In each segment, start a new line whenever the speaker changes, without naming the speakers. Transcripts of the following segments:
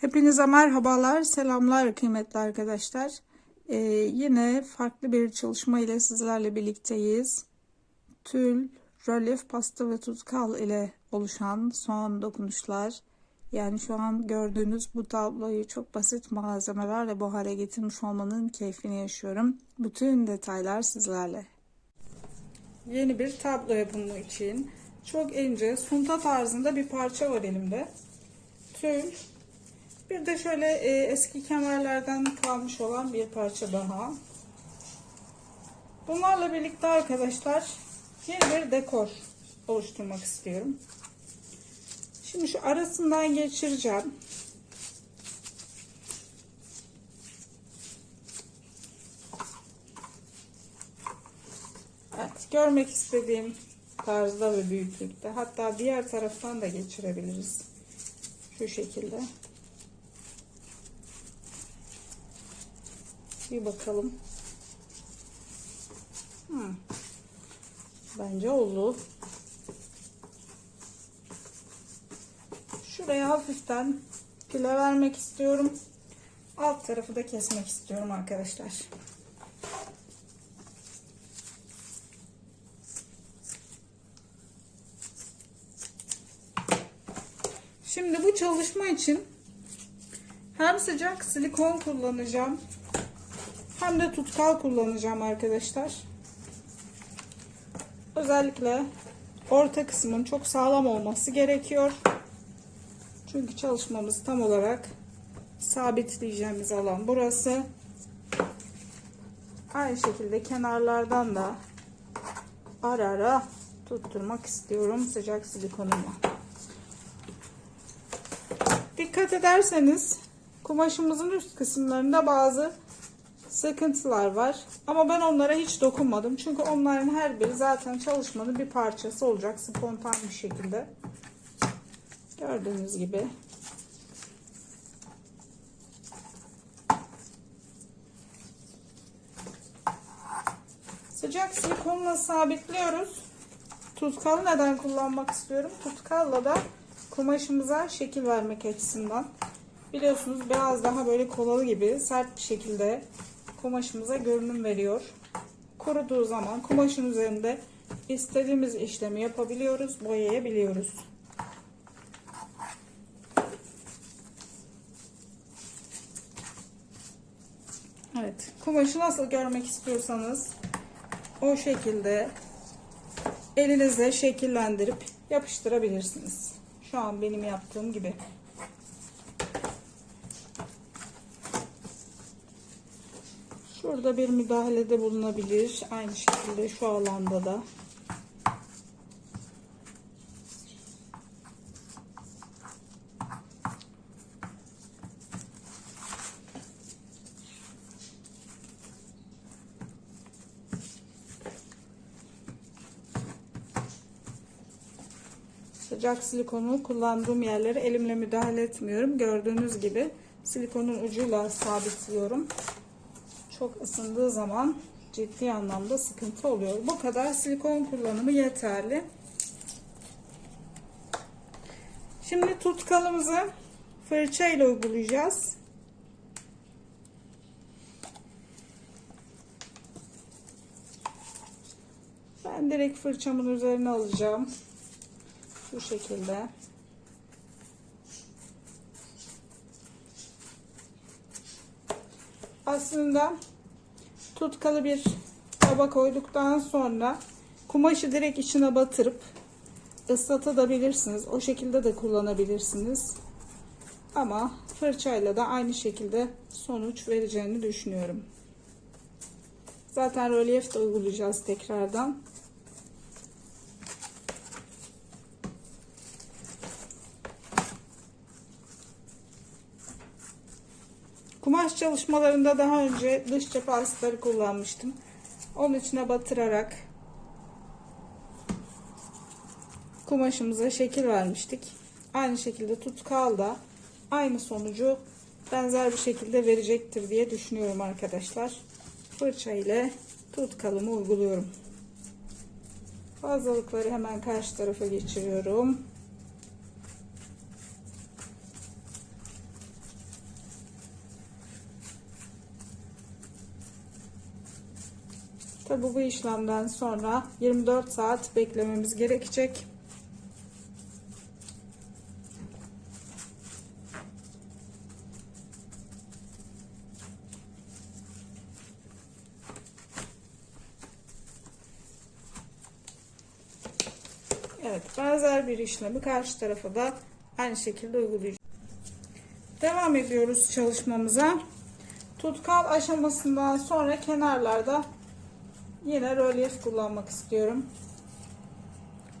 Hepinize merhabalar, selamlar kıymetli arkadaşlar. Ee, yine farklı bir çalışma ile sizlerle birlikteyiz. Tül, rölyef, pasta ve tutkal ile oluşan son dokunuşlar. Yani şu an gördüğünüz bu tabloyu çok basit malzemelerle bu hale getirmiş olmanın keyfini yaşıyorum. Bütün detaylar sizlerle. Yeni bir tablo yapımı için çok ince sunta tarzında bir parça var elimde. Tül, bir de şöyle e, eski kemerlerden kalmış olan bir parça daha. Bunlarla birlikte arkadaşlar yeni bir dekor oluşturmak istiyorum. Şimdi şu arasından geçireceğim. Evet, görmek istediğim tarzda ve büyüklükte. Hatta diğer taraftan da geçirebiliriz. Şu şekilde. Bir bakalım. Hmm. Bence oldu. Şuraya hafiften pile vermek istiyorum. Alt tarafı da kesmek istiyorum arkadaşlar. Şimdi bu çalışma için hem sıcak silikon kullanacağım hem de tutkal kullanacağım arkadaşlar. Özellikle orta kısmın çok sağlam olması gerekiyor. Çünkü çalışmamız tam olarak sabitleyeceğimiz alan burası. Aynı şekilde kenarlardan da ara ara tutturmak istiyorum sıcak silikonumla. Dikkat ederseniz kumaşımızın üst kısımlarında bazı sıkıntılar var. Ama ben onlara hiç dokunmadım. Çünkü onların her biri zaten çalışmanın bir parçası olacak spontan bir şekilde. Gördüğünüz gibi. Sıcak silikonla sabitliyoruz. Tutkalı neden kullanmak istiyorum? Tutkalla da kumaşımıza şekil vermek açısından. Biliyorsunuz beyaz daha böyle kolalı gibi sert bir şekilde kumaşımıza görünüm veriyor. Kuruduğu zaman kumaşın üzerinde istediğimiz işlemi yapabiliyoruz, boyayabiliyoruz. Evet, kumaşı nasıl görmek istiyorsanız o şekilde elinizle şekillendirip yapıştırabilirsiniz. Şu an benim yaptığım gibi. Şurada bir müdahalede bulunabilir. Aynı şekilde şu alanda da. Sıcak silikonu kullandığım yerlere elimle müdahale etmiyorum. Gördüğünüz gibi silikonun ucuyla sabitliyorum çok ısındığı zaman ciddi anlamda sıkıntı oluyor. Bu kadar silikon kullanımı yeterli. Şimdi tutkalımızı fırça ile uygulayacağız. Ben direkt fırçamın üzerine alacağım. Şu şekilde. Aslında tutkalı bir taba koyduktan sonra kumaşı direkt içine batırıp ıslatabilirsiniz. O şekilde de kullanabilirsiniz. Ama fırçayla da aynı şekilde sonuç vereceğini düşünüyorum. Zaten rölyef de uygulayacağız tekrardan. Kumaş çalışmalarında daha önce dış cephe astarı kullanmıştım. Onun içine batırarak kumaşımıza şekil vermiştik. Aynı şekilde tutkal da aynı sonucu benzer bir şekilde verecektir diye düşünüyorum arkadaşlar. Fırça ile tutkalımı uyguluyorum. Fazlalıkları hemen karşı tarafa geçiriyorum. Tabi bu işlemden sonra 24 saat beklememiz gerekecek. Evet, benzer bir işlemi karşı tarafa da aynı şekilde uygulayacağız. Devam ediyoruz çalışmamıza. Tutkal aşamasından sonra kenarlarda yine rölyef kullanmak istiyorum.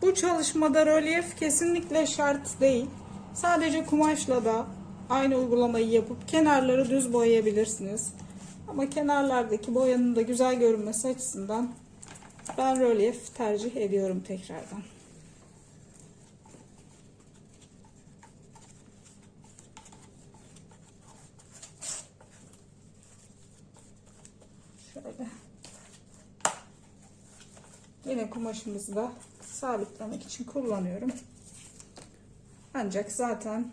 Bu çalışmada rölyef kesinlikle şart değil. Sadece kumaşla da aynı uygulamayı yapıp kenarları düz boyayabilirsiniz. Ama kenarlardaki boyanın da güzel görünmesi açısından ben rölyef tercih ediyorum tekrardan. Şöyle. Da sabitlemek için kullanıyorum. Ancak zaten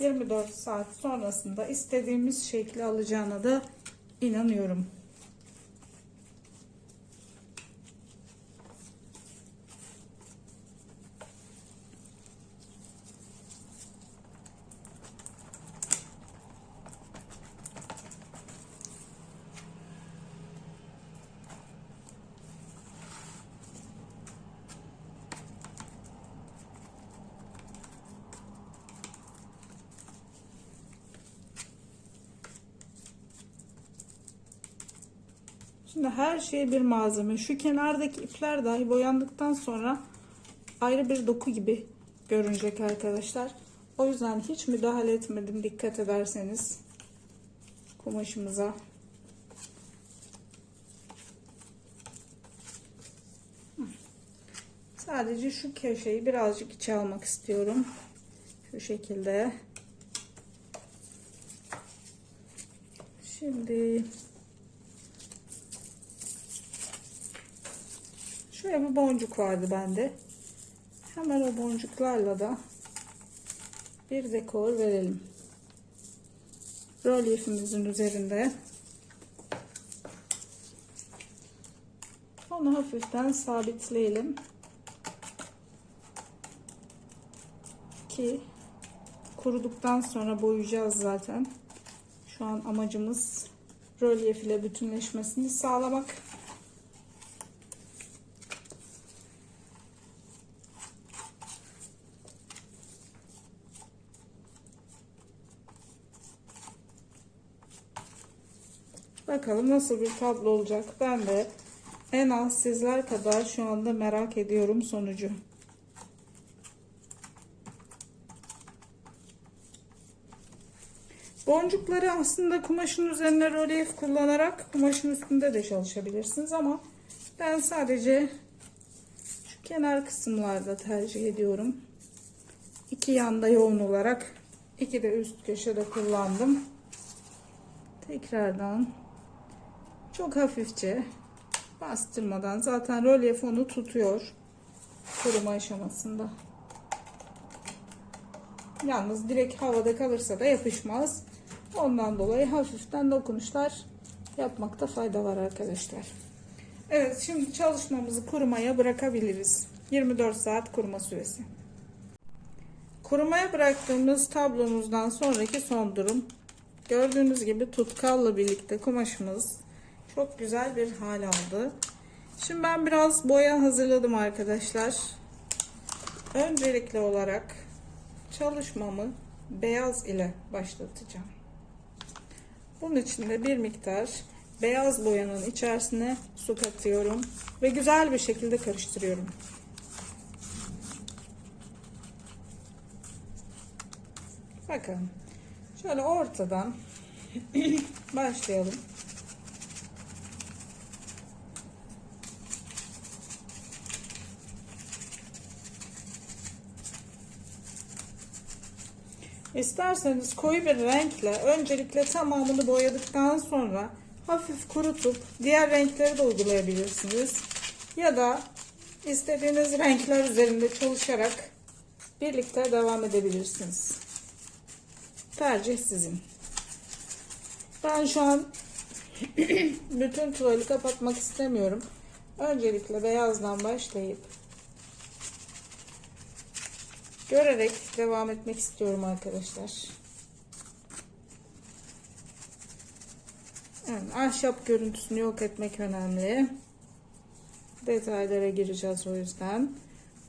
24 saat sonrasında istediğimiz şekli alacağına da inanıyorum. Şimdi her şey bir malzeme. Şu kenardaki ipler dahi boyandıktan sonra ayrı bir doku gibi görünecek arkadaşlar. O yüzden hiç müdahale etmedim dikkat ederseniz kumaşımıza. Sadece şu köşeyi birazcık içe almak istiyorum. Şu şekilde. Şimdi Şöyle bir boncuk vardı bende. Hemen o boncuklarla da bir dekor verelim. Rölyefimizin üzerinde. Onu hafiften sabitleyelim. Ki kuruduktan sonra boyayacağız zaten. Şu an amacımız rölyef ile bütünleşmesini sağlamak. Bakalım nasıl bir tablo olacak. Ben de en az sizler kadar şu anda merak ediyorum sonucu. Boncukları aslında kumaşın üzerine rölyef kullanarak kumaşın üstünde de çalışabilirsiniz ama ben sadece şu kenar kısımlarda tercih ediyorum. İki yanda yoğun olarak iki de üst köşede kullandım. Tekrardan çok hafifçe bastırmadan zaten rölyef onu tutuyor kuruma aşamasında. Yalnız direkt havada kalırsa da yapışmaz. Ondan dolayı hafiften dokunuşlar yapmakta fayda var arkadaşlar. Evet şimdi çalışmamızı kurumaya bırakabiliriz. 24 saat kuruma süresi. Kurumaya bıraktığımız tablomuzdan sonraki son durum. Gördüğünüz gibi tutkalla birlikte kumaşımız çok güzel bir hal aldı. Şimdi ben biraz boya hazırladım arkadaşlar. Öncelikli olarak çalışmamı beyaz ile başlatacağım. Bunun için de bir miktar beyaz boyanın içerisine su katıyorum ve güzel bir şekilde karıştırıyorum. Bakın şöyle ortadan başlayalım. İsterseniz koyu bir renkle öncelikle tamamını boyadıktan sonra hafif kurutup diğer renkleri de uygulayabilirsiniz. Ya da istediğiniz renkler üzerinde çalışarak birlikte devam edebilirsiniz. Tercih sizin. Ben şu an Bütün tuvali kapatmak istemiyorum. Öncelikle beyazdan başlayıp görerek devam etmek istiyorum arkadaşlar. Yani ahşap görüntüsünü yok etmek önemli. Detaylara gireceğiz o yüzden.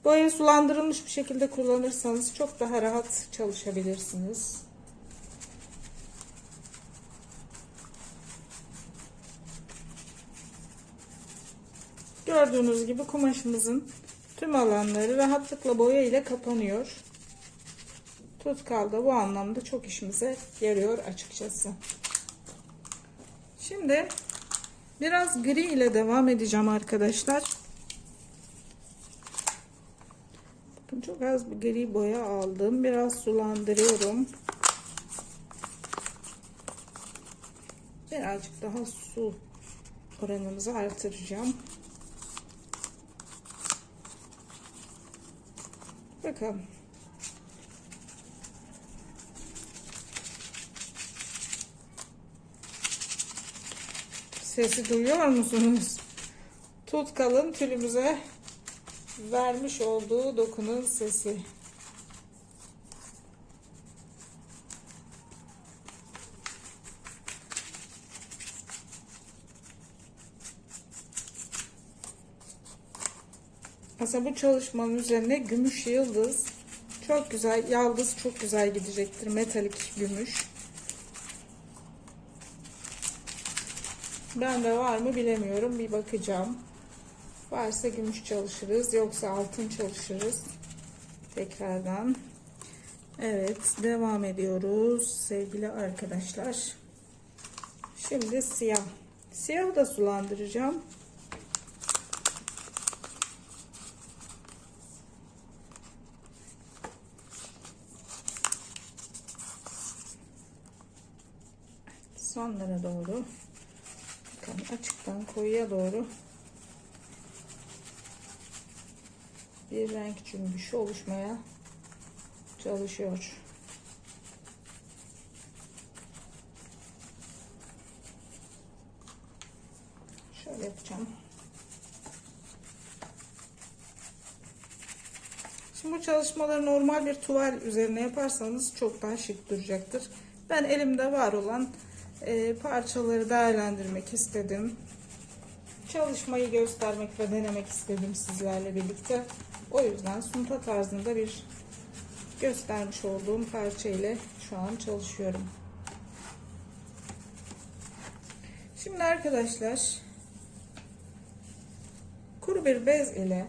Boya sulandırılmış bir şekilde kullanırsanız çok daha rahat çalışabilirsiniz. Gördüğünüz gibi kumaşımızın tüm alanları rahatlıkla boya ile kapanıyor. Tutkal da bu anlamda çok işimize yarıyor açıkçası. Şimdi biraz gri ile devam edeceğim arkadaşlar. Bakın çok az bir gri boya aldım. Biraz sulandırıyorum. Birazcık daha su oranımızı artıracağım. Bakalım. Sesi duyuyor musunuz? Tutkalın tülümüze vermiş olduğu dokunun sesi. Aslında bu çalışmanın üzerine gümüş yıldız çok güzel, yaldız çok güzel gidecektir. Metalik gümüş. Ben de var mı bilemiyorum. Bir bakacağım. Varsa gümüş çalışırız. Yoksa altın çalışırız. Tekrardan. Evet. Devam ediyoruz. Sevgili arkadaşlar. Şimdi siyah. Siyahı da sulandıracağım. Sonlara doğru bakın açıktan koyuya doğru bir renk cümbüşü oluşmaya çalışıyor. Şöyle yapacağım. Şimdi bu çalışmaları normal bir tuval üzerine yaparsanız çok daha şık duracaktır. Ben elimde var olan e, parçaları değerlendirmek istedim. Çalışmayı göstermek ve denemek istedim sizlerle birlikte. O yüzden sunta tarzında bir göstermiş olduğum parça ile şu an çalışıyorum. Şimdi arkadaşlar kuru bir bez ile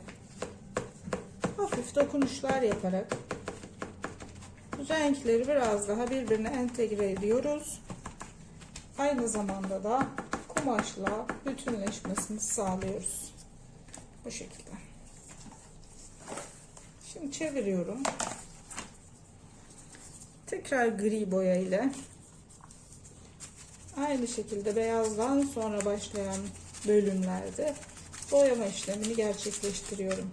hafif dokunuşlar yaparak renkleri biraz daha birbirine entegre ediyoruz. Aynı zamanda da kumaşla bütünleşmesini sağlıyoruz. Bu şekilde. Şimdi çeviriyorum. Tekrar gri boya ile aynı şekilde beyazdan sonra başlayan bölümlerde boyama işlemini gerçekleştiriyorum.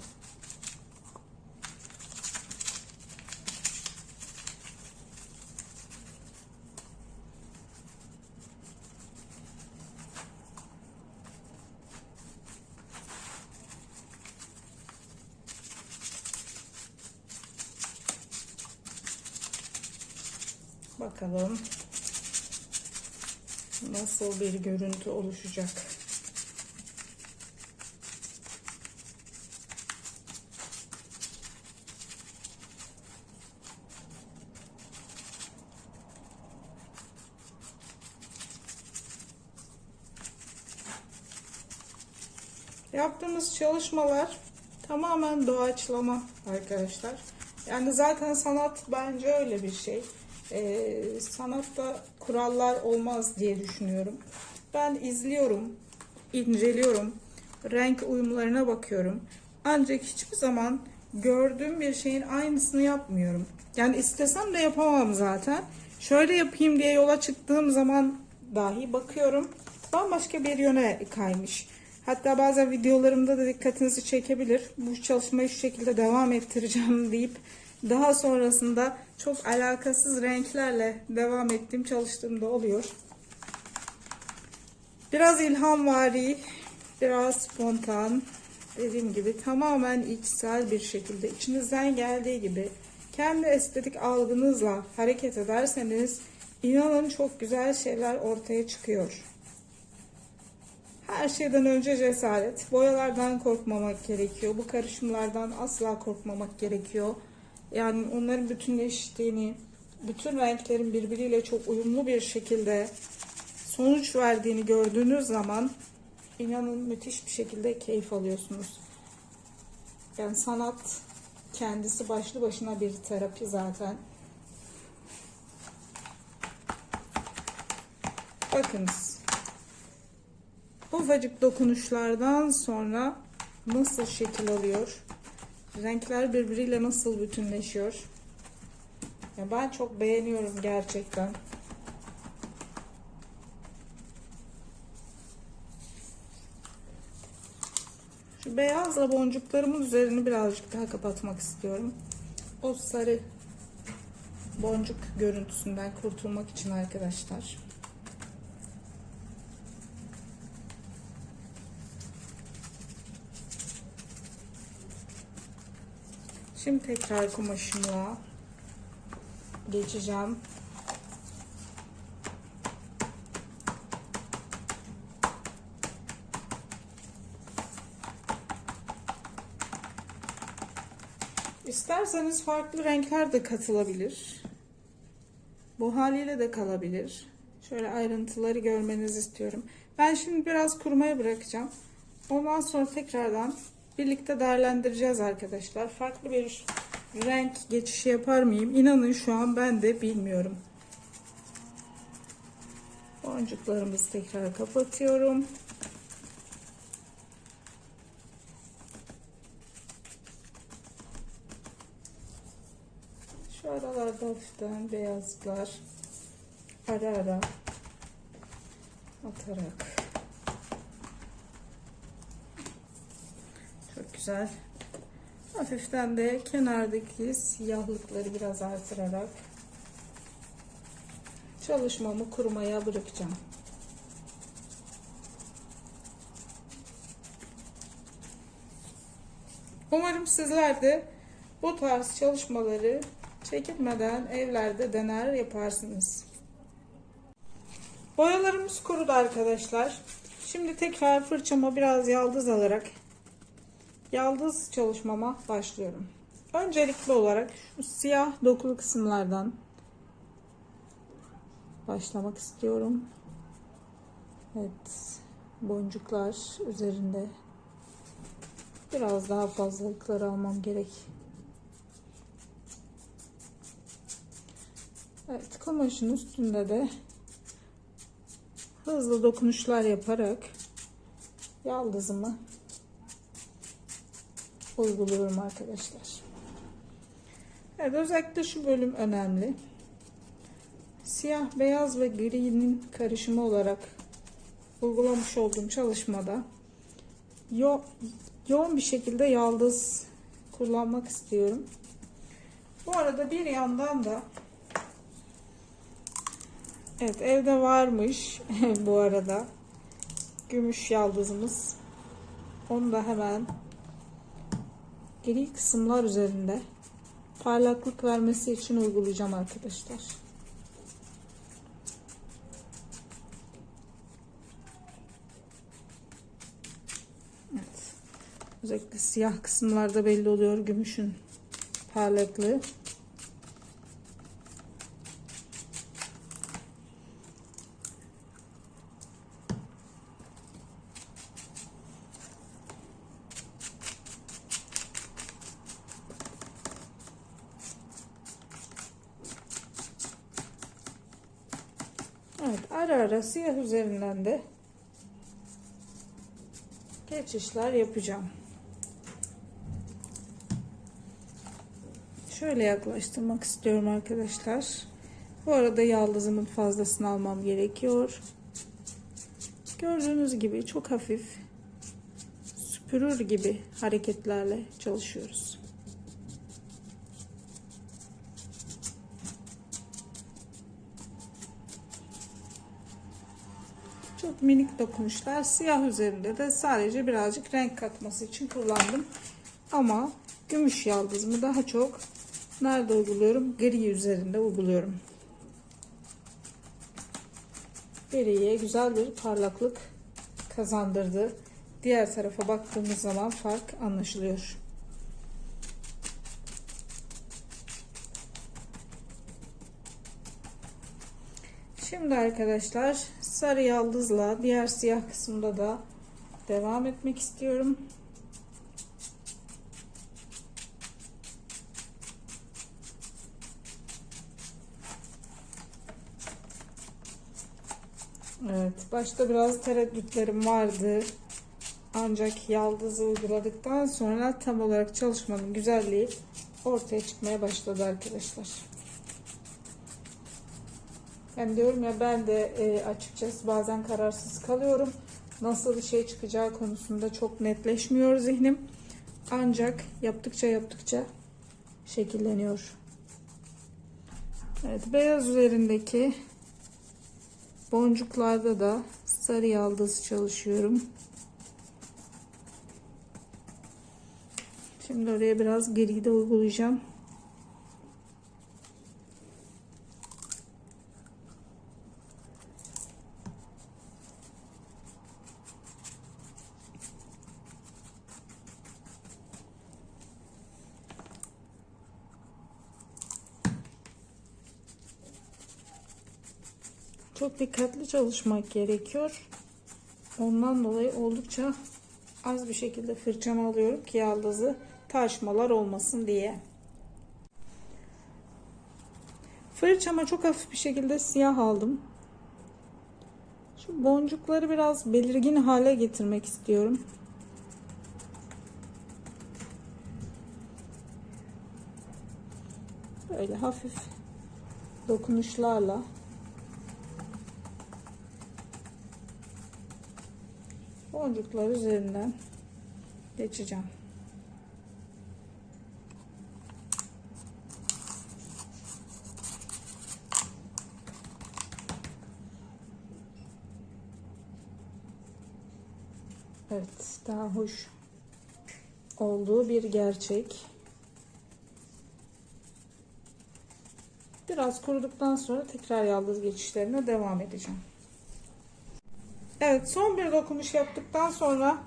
Bakalım nasıl bir görüntü oluşacak. Yaptığımız çalışmalar tamamen doğaçlama arkadaşlar. Yani zaten sanat bence öyle bir şey e, sanatta kurallar olmaz diye düşünüyorum. Ben izliyorum, inceliyorum, renk uyumlarına bakıyorum. Ancak hiçbir zaman gördüğüm bir şeyin aynısını yapmıyorum. Yani istesem de yapamam zaten. Şöyle yapayım diye yola çıktığım zaman dahi bakıyorum. Bambaşka bir yöne kaymış. Hatta bazen videolarımda da dikkatinizi çekebilir. Bu çalışmayı şu şekilde devam ettireceğim deyip daha sonrasında çok alakasız renklerle devam ettiğim çalıştığımda oluyor. Biraz ilhamvari, biraz spontan, dediğim gibi tamamen içsel bir şekilde içinizden geldiği gibi kendi estetik algınızla hareket ederseniz inanın çok güzel şeyler ortaya çıkıyor. Her şeyden önce cesaret. Boyalardan korkmamak gerekiyor. Bu karışımlardan asla korkmamak gerekiyor. Yani onların bütünleştiğini, bütün renklerin birbiriyle çok uyumlu bir şekilde sonuç verdiğini gördüğünüz zaman inanın müthiş bir şekilde keyif alıyorsunuz. Yani sanat kendisi başlı başına bir terapi zaten. Bakınız. Ufacık dokunuşlardan sonra nasıl şekil alıyor? Renkler birbiriyle nasıl bütünleşiyor? Ya ben çok beğeniyorum gerçekten. Şu beyazla boncuklarımın üzerini birazcık daha kapatmak istiyorum. O sarı boncuk görüntüsünden kurtulmak için arkadaşlar. Şimdi tekrar kumaşımla geçeceğim. İsterseniz farklı renkler de katılabilir. Bu haliyle de kalabilir. Şöyle ayrıntıları görmenizi istiyorum. Ben şimdi biraz kurumaya bırakacağım. Ondan sonra tekrardan birlikte değerlendireceğiz arkadaşlar. Farklı bir renk geçişi yapar mıyım? İnanın şu an ben de bilmiyorum. Boncuklarımızı tekrar kapatıyorum. Şu aralarda hafiften beyazlıklar ara ara atarak çok güzel hafiften de kenardaki siyahlıkları biraz artırarak çalışmamı kurumaya bırakacağım. Umarım sizler de bu tarz çalışmaları çekinmeden evlerde dener yaparsınız. Boyalarımız kurudu arkadaşlar. Şimdi tekrar fırçama biraz yaldız alarak yaldız çalışmama başlıyorum. Öncelikli olarak şu siyah dokulu kısımlardan başlamak istiyorum. Evet, boncuklar üzerinde biraz daha fazlalıkları almam gerek. Evet, kumaşın üstünde de hızlı dokunuşlar yaparak yaldızımı uyguluyorum arkadaşlar. Evet, özellikle şu bölüm önemli. Siyah, beyaz ve gri'nin karışımı olarak uygulamış olduğum çalışmada yo yoğun bir şekilde yaldız kullanmak istiyorum. Bu arada bir yandan da Evet evde varmış bu arada gümüş yaldızımız. Onu da hemen gri kısımlar üzerinde parlaklık vermesi için uygulayacağım arkadaşlar. Evet. Özellikle siyah kısımlarda belli oluyor gümüşün parlaklığı. Evet ara siyah üzerinden de geçişler yapacağım. Şöyle yaklaştırmak istiyorum arkadaşlar. Bu arada yaldızımın fazlasını almam gerekiyor. Gördüğünüz gibi çok hafif süpürür gibi hareketlerle çalışıyoruz. Çok minik dokunuşlar. Siyah üzerinde de sadece birazcık renk katması için kullandım. Ama gümüş yaldızımı daha çok nerede uyguluyorum? Gri üzerinde uyguluyorum. Griye güzel bir parlaklık kazandırdı. Diğer tarafa baktığımız zaman fark anlaşılıyor. Şimdi arkadaşlar sarı yaldızla diğer siyah kısımda da devam etmek istiyorum. Evet, başta biraz tereddütlerim vardı. Ancak yaldızı uyguladıktan sonra tam olarak çalışmanın güzelliği ortaya çıkmaya başladı arkadaşlar. Yani diyorum ya ben de e, açıkçası bazen kararsız kalıyorum. Nasıl bir şey çıkacağı konusunda çok netleşmiyor zihnim. Ancak yaptıkça yaptıkça şekilleniyor. Evet, beyaz üzerindeki boncuklarda da sarı yaldız çalışıyorum. Şimdi oraya biraz geri de uygulayacağım. Çok dikkatli çalışmak gerekiyor. Ondan dolayı oldukça az bir şekilde fırçamı alıyorum ki yaldızı taşmalar olmasın diye. Fırçama çok hafif bir şekilde siyah aldım. Şu boncukları biraz belirgin hale getirmek istiyorum. Böyle hafif dokunuşlarla boncuklar üzerinden geçeceğim. Evet, daha hoş olduğu bir gerçek. Biraz kuruduktan sonra tekrar yaldız geçişlerine devam edeceğim. Evet son bir dokunuş yaptıktan sonra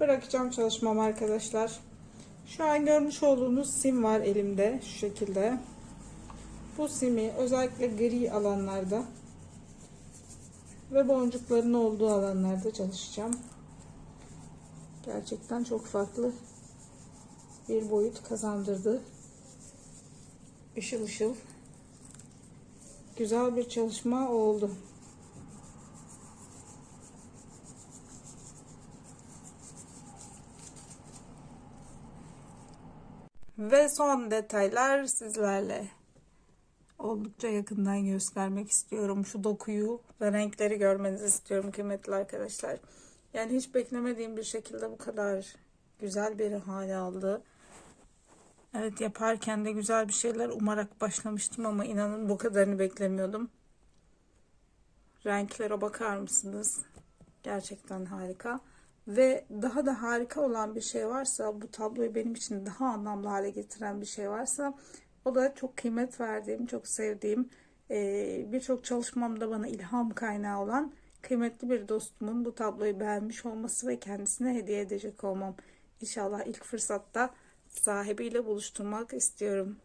bırakacağım çalışmamı arkadaşlar. Şu an görmüş olduğunuz sim var elimde şu şekilde. Bu simi özellikle gri alanlarda ve boncukların olduğu alanlarda çalışacağım. Gerçekten çok farklı bir boyut kazandırdı. Işıl ışıl güzel bir çalışma oldu. Ve son detaylar sizlerle. Oldukça yakından göstermek istiyorum. Şu dokuyu ve renkleri görmenizi istiyorum kıymetli arkadaşlar. Yani hiç beklemediğim bir şekilde bu kadar güzel bir hale aldı. Evet yaparken de güzel bir şeyler umarak başlamıştım ama inanın bu kadarını beklemiyordum. Renklere bakar mısınız? Gerçekten harika. Ve daha da harika olan bir şey varsa, bu tabloyu benim için daha anlamlı hale getiren bir şey varsa, o da çok kıymet verdiğim, çok sevdiğim, birçok çalışmamda bana ilham kaynağı olan kıymetli bir dostumun bu tabloyu beğenmiş olması ve kendisine hediye edecek olmam. İnşallah ilk fırsatta sahibiyle buluşturmak istiyorum.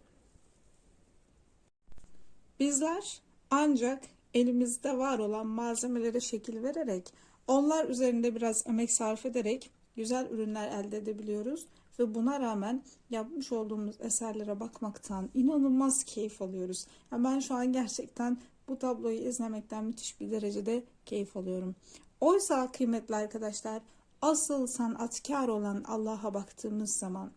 Bizler ancak elimizde var olan malzemelere şekil vererek onlar üzerinde biraz emek sarf ederek güzel ürünler elde edebiliyoruz ve buna rağmen yapmış olduğumuz eserlere bakmaktan inanılmaz keyif alıyoruz. Yani ben şu an gerçekten bu tabloyu izlemekten müthiş bir derecede keyif alıyorum. Oysa kıymetli arkadaşlar asıl sanatkar olan Allah'a baktığımız zaman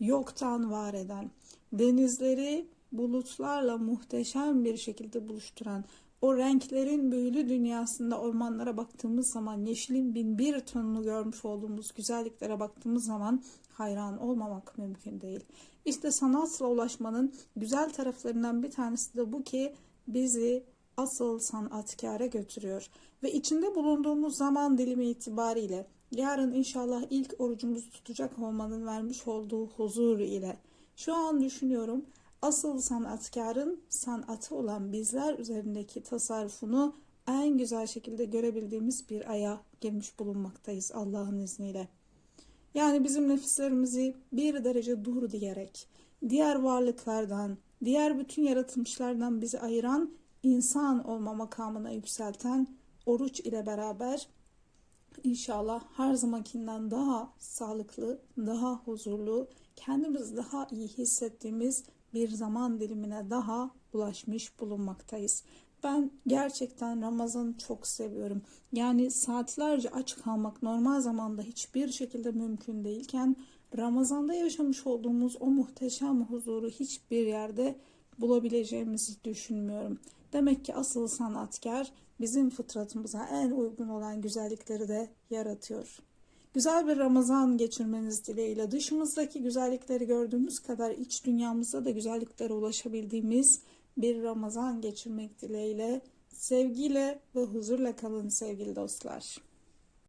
yoktan var eden, denizleri bulutlarla muhteşem bir şekilde buluşturan, o renklerin büyülü dünyasında ormanlara baktığımız zaman, yeşilin bin bir tonunu görmüş olduğumuz güzelliklere baktığımız zaman hayran olmamak mümkün değil. İşte sanatla ulaşmanın güzel taraflarından bir tanesi de bu ki bizi asıl sanatkara götürüyor. Ve içinde bulunduğumuz zaman dilimi itibariyle yarın inşallah ilk orucumuzu tutacak olmanın vermiş olduğu huzur ile şu an düşünüyorum asıl sanatkarın sanatı olan bizler üzerindeki tasarrufunu en güzel şekilde görebildiğimiz bir aya girmiş bulunmaktayız Allah'ın izniyle. Yani bizim nefislerimizi bir derece dur diyerek diğer varlıklardan, diğer bütün yaratılmışlardan bizi ayıran insan olma makamına yükselten oruç ile beraber inşallah her zamankinden daha sağlıklı, daha huzurlu, kendimizi daha iyi hissettiğimiz bir zaman dilimine daha ulaşmış bulunmaktayız. Ben gerçekten Ramazan'ı çok seviyorum. Yani saatlerce aç kalmak normal zamanda hiçbir şekilde mümkün değilken Ramazan'da yaşamış olduğumuz o muhteşem huzuru hiçbir yerde bulabileceğimizi düşünmüyorum. Demek ki asıl sanatkar bizim fıtratımıza en uygun olan güzellikleri de yaratıyor. Güzel bir Ramazan geçirmeniz dileğiyle dışımızdaki güzellikleri gördüğümüz kadar iç dünyamızda da güzelliklere ulaşabildiğimiz bir Ramazan geçirmek dileğiyle sevgiyle ve huzurla kalın sevgili dostlar.